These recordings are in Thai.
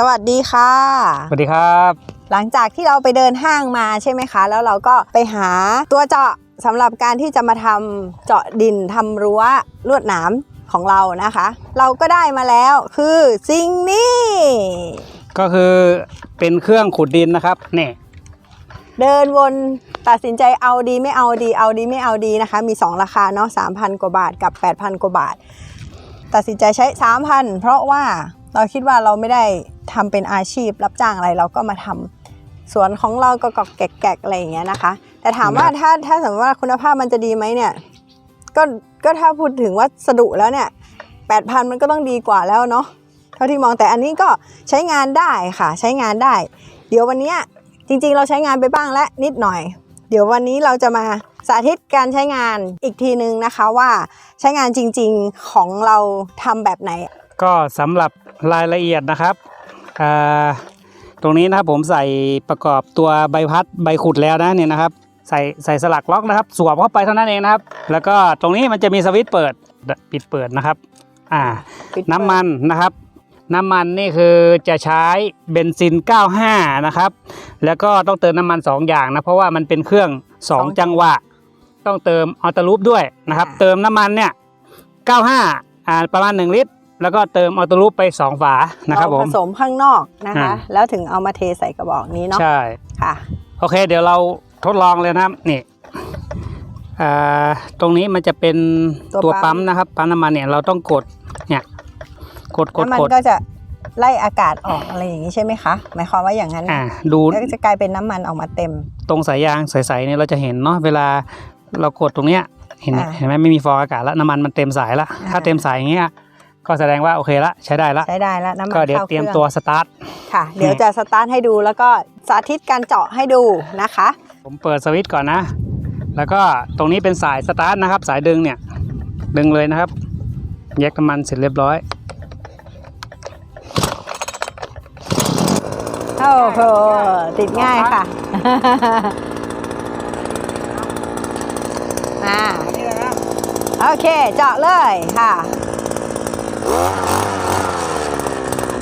สวัสดีค่ะ สวัสดีครับ หลังจากที่เราไปเดินห้างมาใช่ไหมคะ แล้วเราก็ไปหาตัวเจาะสำหรับการที่จะมาทำเจาะดินทำรั้วลวดหนามของเรานะคะ เราก็ได้มาแล้วคือสิ่งนี้ ก็คือเป็นเครื่องขุดดินนะครับนี่เดินวนตัดสินใจเอาดีไม่เอาดีเอาดีไม่เอาดีนะคะ มี 2 ราคาเนาะ3,000 กว่าบาทกับ 8,000 กว่าบาท ตัดสินใจใช้ 3,000 เพราะว่า เราคิดว่าเราไม่ได้ทำเป็นอาชีพรับจ้างอะไรเราก็มาทำสวนของเราก็กอกแกกๆอะไรอย่างเงี้ยนะคะ แต่ถามว่าถ้าถ้าสมมติว่าคุณภาพมันจะดีไหมเนี่ยก็ก็ถ้าพูดถึงวัสดุแล้วเนี่ย8,000มันก็ต้องดีกว่าแล้วเนาะเท่าที่มองแต่อันนี้ก็ใช้งานได้ค่ะใช้งานได้ เดี๋ยววันเนี้ยจริงๆ เราใช้งานไปบ้างและนิดหน่อย เดี๋ยววันนี้เราจะมาสาธิตการใช้งานอีกทีนึงนะคะว่าใช้งานจริงๆของเราทำแบบไหน ก็สำหรับ รายละเอียดนะครับอ่าตรงนี้นะครับผมใส่ประกอบตัวใบพัดใบขุดแล้วนะเนี่ยนะครับ ใส่ใส่สลักล็อกนะครับ สวมเข้าไปเท่านั้นเองนะครับ แล้วก็ตรงนี้มันจะมีสวิตช์เปิดปิดเปิดนะครับอ่าปิดน้ำมันนะครับ น้ำมันนี่คือจะใช้เบนซิน 95 นะครับ แล้วก็ต้องเติมน้ำมัน 2 อย่างนะเพราะว่ามันเป็นเครื่อง 2 จังหวะ ต้องเติมออโตลูปด้วยนะครับ เติมน้ำมันเนี่ย 95 อ่าประมาณ 1 ลิตร แล้วก็เติมออโตลูปไป 2 ฝานะครับผเราผมสมข้างนอกนะคะอ่าแล้วถึงเอามาเทใส่กระบอกนี้เนาะใช่ค่ะโอเค เดี๋ยวเราทดลองเลยนะครับนี่อ่าตรงนี้มันจะเป็นตัวตัวปั๊ปั๊มมนะครับปั๊มน้ำมันเนี่ยเราต้องกดเนี่ยกดกดน้ำมันกดก็จะไล่อากาศออกอะไรอย่างนี้ใช่ไหมคะหมายความว่าอย่างนั้นอ่าดูแล้วก็จะกลายเป็นน้ำมันออกมาเต็ม ตรงสายยางใสๆเนี่ยเราจะเห็นเนาะเวลาเรากดตรงเนี้ยเห็นไหมอ่าเห็นไหมไม่มีฟองอากาศแล้วน้ำมันมันเต็มสายละอ่าถ้าเต็มสายอย่างเงี้ย ก็แสดงว่าโอเคละใช้ได้ละใช้ได้แล้วน้ำมันก็เดี๋ยวข้าเตรียมคองตัวสตาร์ทค่ะ เดี๋ยวจะสตาร์ทให้ดูแล้วก็สาธิตการเจาะให้ดูนะคะ ผมเปิดสวิตช์ก่อนนะ แล้วก็ตรงนี้เป็นสายสตาร์ทนะครับ สายดึงเนี่ยดึงเลยนะครับแยกน้ำมันเสร็จเรียบร้อยโอ้โหติดง่ายค่ะมาโอเค เจาะเลยค่ะ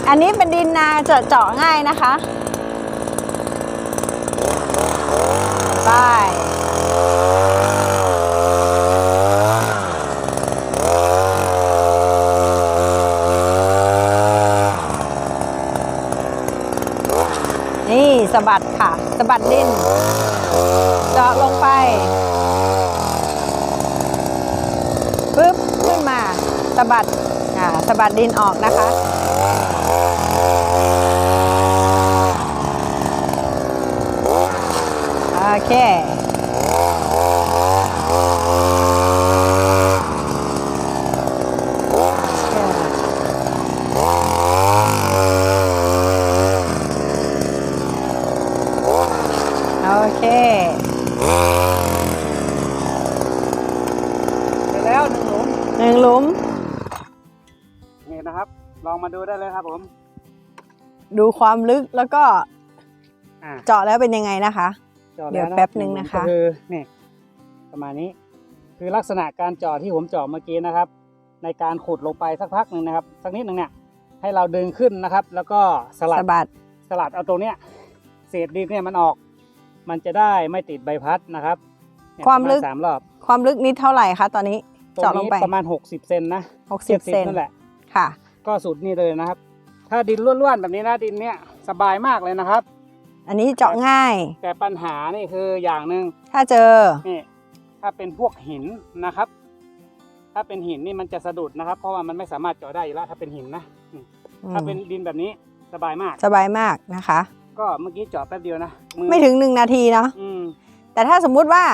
อันนี้เป็นดินนาเจาะเจาะง่ายนะคะไปนี่สะบัดค่ะสะบัดดิน เจาะลงไปปึ๊บขึ้นมาสะบัด ค่ะสะบัดดินออกนะคะ โอเค โอเค เสร็จแล้วหนึ่งหลุม หนึ่งหลุม นี่นะครับ ล องมาดูได้เลยครับผม ดูความลึกแล้วก็อ่าเจาะแล้วเป็นยังไงนะคะจาะเดี๋ยวล้ะแป๊บหนึ่งนะคะ ก็คือนี่ประมาณนี้ คือลักษณะการเจาะที่ผมเจาะเมื่อกี้นะครับ ในการขุดลงไปสักพักหนึ่งนะครับ สักนิดหนึ่งเนี่ยให้เราดึงขึ้นนะครับ แล้วก็สลัด สะบัด สลัดเอาตรงเนี้ยเศษดินเนี่ยมันออก มันจะได้ไม่ติดใบพัดนะครับเนี่ยความลึก ประณสามรอบความลึกนิดเท่าไหร่คะตอนนี้ ตรงเจาะลงนี้ไป ประมาณ 60 เซนนะ60 เซนนั่นแหละค่ะ ก็สุดนี่เลยนะครับ ถ้าดินล้วนๆแบบนี้นะดินเนี่ยสบายมากเลยนะครับ อันนี้เจาะง่าย แต่ปัญหานี่คืออย่างหนึ่งถ้าเจอนี่ถ้าเป็นพวกหินนะครับ ถ้าเป็นหินนี่มันจะสะดุดนะครับ เพราะว่ามันไม่สามารถเจาะได้อยู่แล้วถ้าเป็นหินนะอืมถ้าเป็นดินแบบนี้สบายมาก สบายมากนะคะ ก็เมื่อกี้เจาะแป๊บเดียวนะอไม่ถึงหนึ่งนาทีเนาะอืมแต่ถ้าสมมุติว่า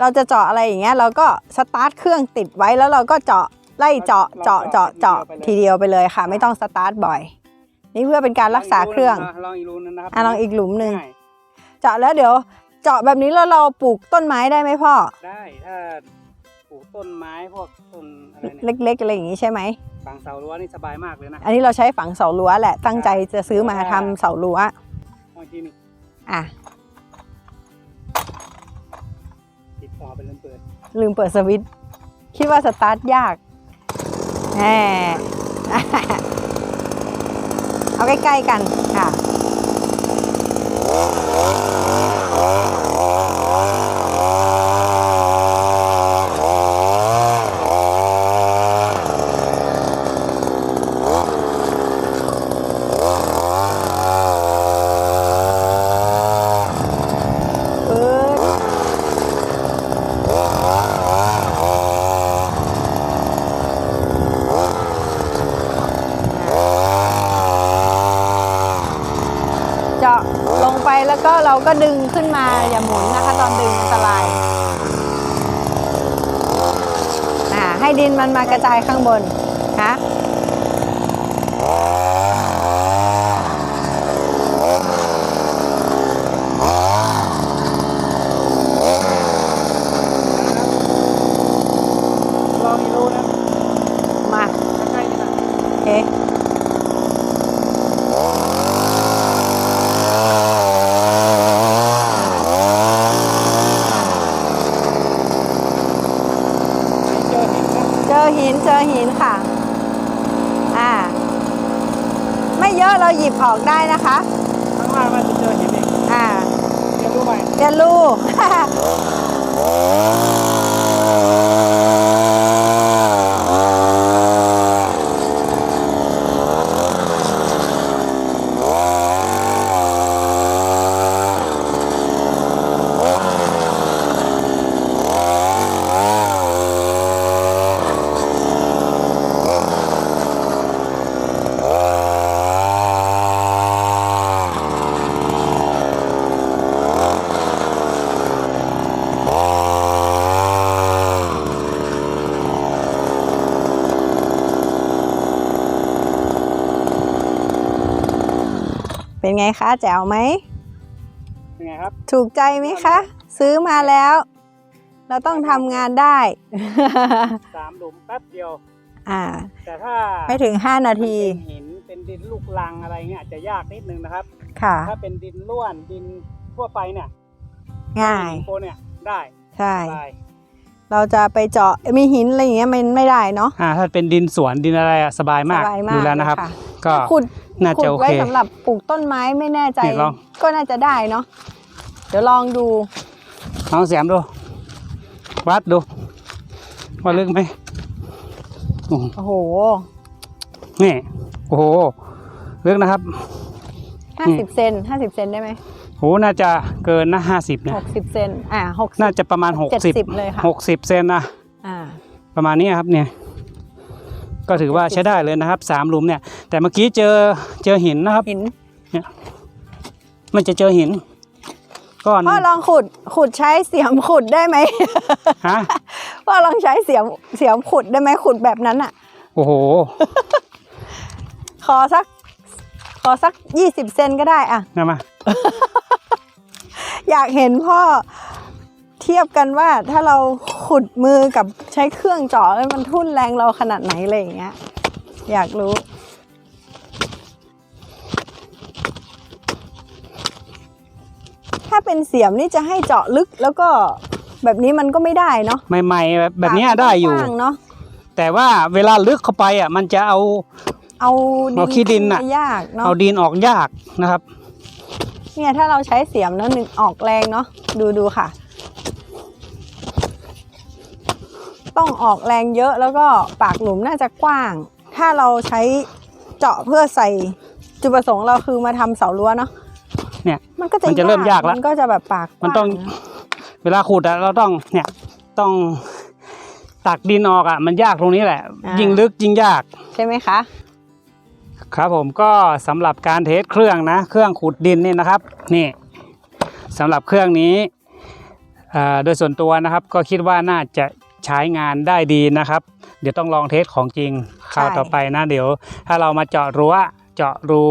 เราจะเจาะอะไรอย่างเงี้ยเราก็สตาร์ทเครื่องติดไว้แล้วเราก็เจาะ ไล่เจาะเจาะเจาะเจาะทีเดียวไปเลยค่ะ ไม่ต้องสตาร์ทบ่อย นี่เพื่อเป็นการรักษาเครื่องลองอีกรูนึงนะครับอะลองอีกหลุมหนึ่งง่ายเจาะแล้วเดี๋ยว เจาะแบบนี้แล้วเราปลูกต้นไม้ได้ไหมพ่อได้ถ้าปลูกต้นไม้พวกต้นอะไรเนี่ยเล็กๆอะไรอย่างงี้ใช่ไหมฝังเสารั้วนี่สบายมากเลยนะอันนี้เราใช้ฝังเสารั้วแหละตั้งใจจะซื้อมาทำเสารั้วบางทีนี่อะติดต่อไปเริ่มเปิด ลืมเปิดสวิตช์คิดว่าสตาร์ทยากแหม เอาใกล้ ๆ กันค่ะ เอ้ยเจาะลงไป แล้วก็เราก็ดึงขึ้นมาอย่าหมุนนะคะ ตอนดึงอันตรายให้ดินมันมากระจายข้างบนฮะ ลองอีรูนะ มา ใกล้ๆนี่นะ โอเค เจ อหินนะเจอหินเจอหินค่ะ อ่า ไม่เยอะเราหยิบออกได้นะคะ ข้างล่างมันจะเจอหินอีกอ่า เรียนรู้ไหมเรียนรู้ งคะแจ๋วไหมเป็นไงครับ ถูกใจไหมคะ ซื้อมาแล้ว เราต้องทำงานได้ สามหลุมแป๊บเดียว อ่า แต่ถ้าไม่ถึง 5 นาที เป็นหินเป็นดินลูกลังอะไรเงี้ยอาจจะยากนิดนึงนะครับ ค่ะ ถ้าเป็นดินล้วนดินทั่วไปเนี่ยง่ายดินโคเนี่ยได้ใช่ได้เราจะไปเจาะมีหินอะไรอย่างเงี้ยมันไม่ได้เนาะอ่าถ้าเป็นดินสวนดินอะไรอะสบายมากสบายมากดูแล้วนะครับเลย ก็ขุดน่าขุจะดโอไว้เคสำหรับปลูกต้นไม้ไม่แน่ใจเนี่ยลองก็น่าจะได้เนาะเดี๋ยวลองดูลองเสียมดูวัดดูว่าลึกไหมโอ้โหโอ้โหนี่โอ้โหลึกนะครับ50เซน50เซนได้ไหมโหน่าจะเกินนะห้าสิบเนี่ย60เซนอ่า60น่าจะประมาณหกสิบ70เลยค่ะหกสิบเซนนะอ่าประมาณนี้ครับเนี่ย ก็ถือว่าใช้ได้เลยนะครับสามหลุมเนี่ย แต่เมื่อกี้เจอเจอหินนะครับหินมันจะเจอหินก้อนพ่อลองขุดขุดใช้เสียมขุดได้ไหมฮะพ่อลองใช้เสียมเสียมขุดได้ไหมขุดแบบนั้นอะ โอ้โห ขอสัก ขอสัก20เซนก็ได้อะนะมาอยากเห็นพ่อ เทียบกันว่าถ้าเราขุดมือกับใช้เครื่องเจาะแล้วมันทุ่นแรงเราขนาดไหนอะไรอย่างเงี้ย อยากรู้ ถ้าเป็นเสียมนี่จะให้เจาะลึกแล้วก็แบบนี้มันก็ไม่ได้เนาะใหม่ๆแบบแบบเนี้ยได้อยู่ปากมันกว้างเนาะแต่ว่าเวลาลึกเข้าไปอะ มันจะเอา เอาเอาขี้ดินน่ะขึ้มายากเนาะเอาดินออกยากนะครับ เนี่ยถ้าเราใช้เสียมแล้วหนึ่งออกแรงเนาะดูดูค่ะ ต้องออกแรงเยอะแล้วก็ปากหลุมน่าจะกว้าง ถ้าเราใช้เจาะเพื่อใส่จุดประสงค์เราคือมาทำเสารั้วเนาะเนี่ยมันก็จะมันจะเริ่มยากแล้วมันก็จะแบบปากกว้างมันต้อง เวลาขุดอะเราต้องเนี่ยต้องตักดินออกอะมันยากตรงนี้แหละยิ่งลึกยิ่งยาก ใช่ไหมคะ ครับผมก็สำหรับการเทสเครื่องนะ เครื่องขุดดินนี่นะครับ นี่สำหรับเครื่องนี้เอ่อโดยส่วนตัวนะครับ ก็คิดว่าน่าจะ ใช้งานได้ดีนะครับ เดี๋ยวต้องลองเทสของจริงคราวใช่ต่อไปนะ เดี๋ยว ถ้าเรามาเจาะรั้วเจาะรู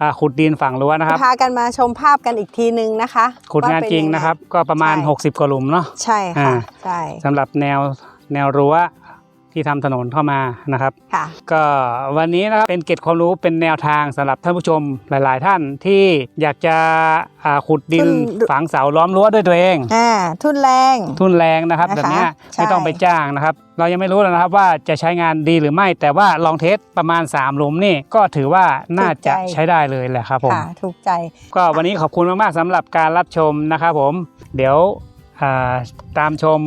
อ่าขุดดินฝั่งรั้วนะครับพากันมาชมภาพกันอีกทีนึงนะคะ ขุดงานว่เป็จริงยัไนะครับ ก็ประมาณใช่60กว่าหลุมเนาะใช่ค่ะอ่าใช่สำหรับแนวแนวรั้ว ที่ที่ทำถนนเข้ามานะครับค่ะก็วันนี้นะครับเป็นเกร็ดความรู้เป็นแนวทางสำหรับท่านผู้ชมหลาย ๆ ท่านที่อยากจะอ่าขุดดินทุนฝังเสาล้อมรั้วด้วยตัวเองอ่าทุนแรง ทุนแรงนะครับนะคะแบบเนี้ยใช่ไม่ต้องไปจ้างนะครับ เรายังไม่รู้เลยนะครับว่าจะใช้งานดีหรือไม่ แต่ว่าลองเทสประมาณ3หลุมนี่ก็ถือว่าน่าจะใช้ได้เลยแหละครับผมค่ะถูกใจ ก็วันนี้ขอบคุณมาก ๆสำหรับการรับชมนะครับผม เดี๋ยวอ่าตามชม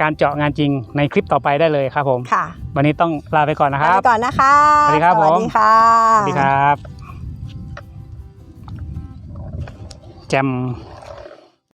การเจาะงานจริงในคลิปต่อไปได้เลยครับผม ค่ะวันนี้ต้องลาไปก่อนนะคลารับไปก่อนนะคะสวัสดีครับสวัสผมดีค่ะ สวัสดีครับ แจม